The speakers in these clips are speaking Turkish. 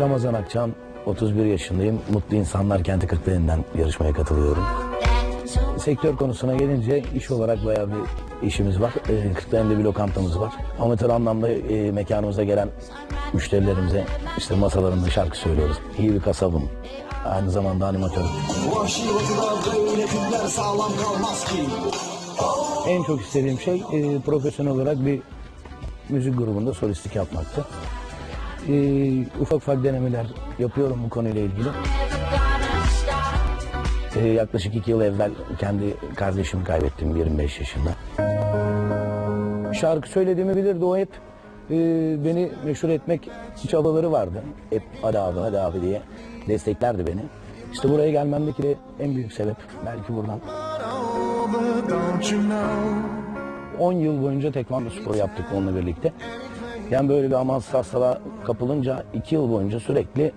Ramazan Akçam, 31 yaşındayım. Mutlu İnsanlar Kenti Kırklareli'nden yarışmaya katılıyorum. Sektör konusuna gelince iş olarak bayağı bir işimiz var. Kırklareli'nde bir lokantamız var. Amatör anlamda e, mekanımıza gelen müşterilerimize işte masalarında şarkı söylüyoruz. İyi bir kasabım. Aynı zamanda animatörüm. En çok istediğim şey e, profesyonel olarak bir müzik grubunda solistlik yapmaktı. E, ufak ufak denemeler yapıyorum bu konuyla ilgili. E, yaklaşık iki yıl evvel kendi kardeşimi kaybettim 25 yaşında. Şarkı söylediğimi bilirdi o hep e, beni meşhur etmek çabaları vardı. Hep hadi abi hadi abi diye desteklerdi beni. İşte buraya gelmemdeki de en büyük sebep belki buradan. But don't you know 10 yıl boyunca tekvando sporu yaptık onunla birlikte. Yani böyle bir amansız hastalığa kapılınca 2 yıl boyunca sürekli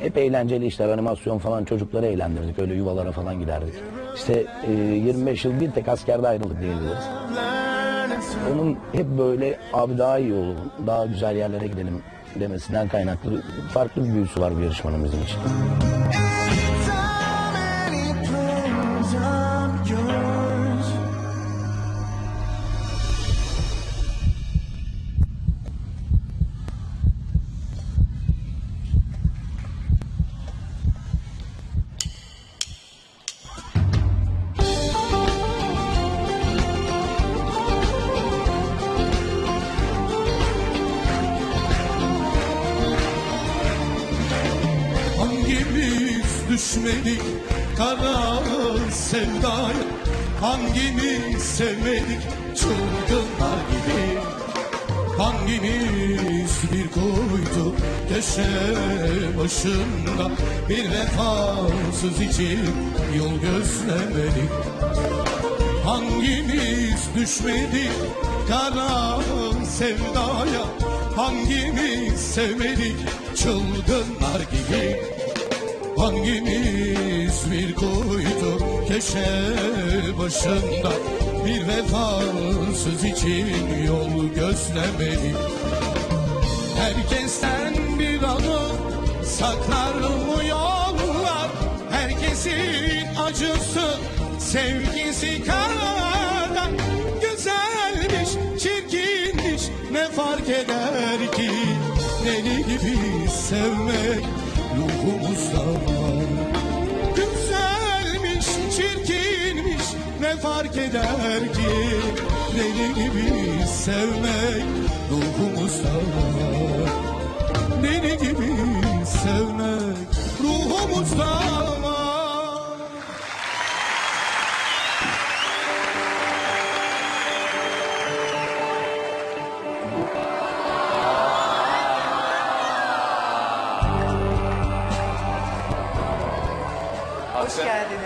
hep eğlenceli işler, animasyon falan çocukları eğlendirdik. Öyle yuvalara falan giderdik. İşte e, 25 yıl bir tek askerde ayrıldık diyebiliriz. Onun hep böyle abi daha iyi olalım, daha güzel yerlere gidelim demesinden kaynaklı farklı bir büyüsü var bu yarışmanın bizim için. Hangimiz düşmedik kara sevdaya? Hangimiz sevmedik çılgınlar gibi? Hangimiz bir kuytu köşe başında? Bir vefasız için yol gözlemedik Hangimiz düşmedik kara sevdaya? Hangimiz sevmedik çılgınlar gibi Hangimiz bir kuytu köşe başında? Bir vefasız için yol gözlemedik Herkesten bir adım saklar mı yollar. Herkesin acısı sevgisi kadar Güzelmiş, çirkinmiş ne fark eder ki? Deli gibi sevmek ruhumuzda var. Güzelmiş, çirkinmiş ne fark eder ki? Deli gibi sevmek ruhumuzda var. Deli gibi sevmek ruhumuzda geldiniz.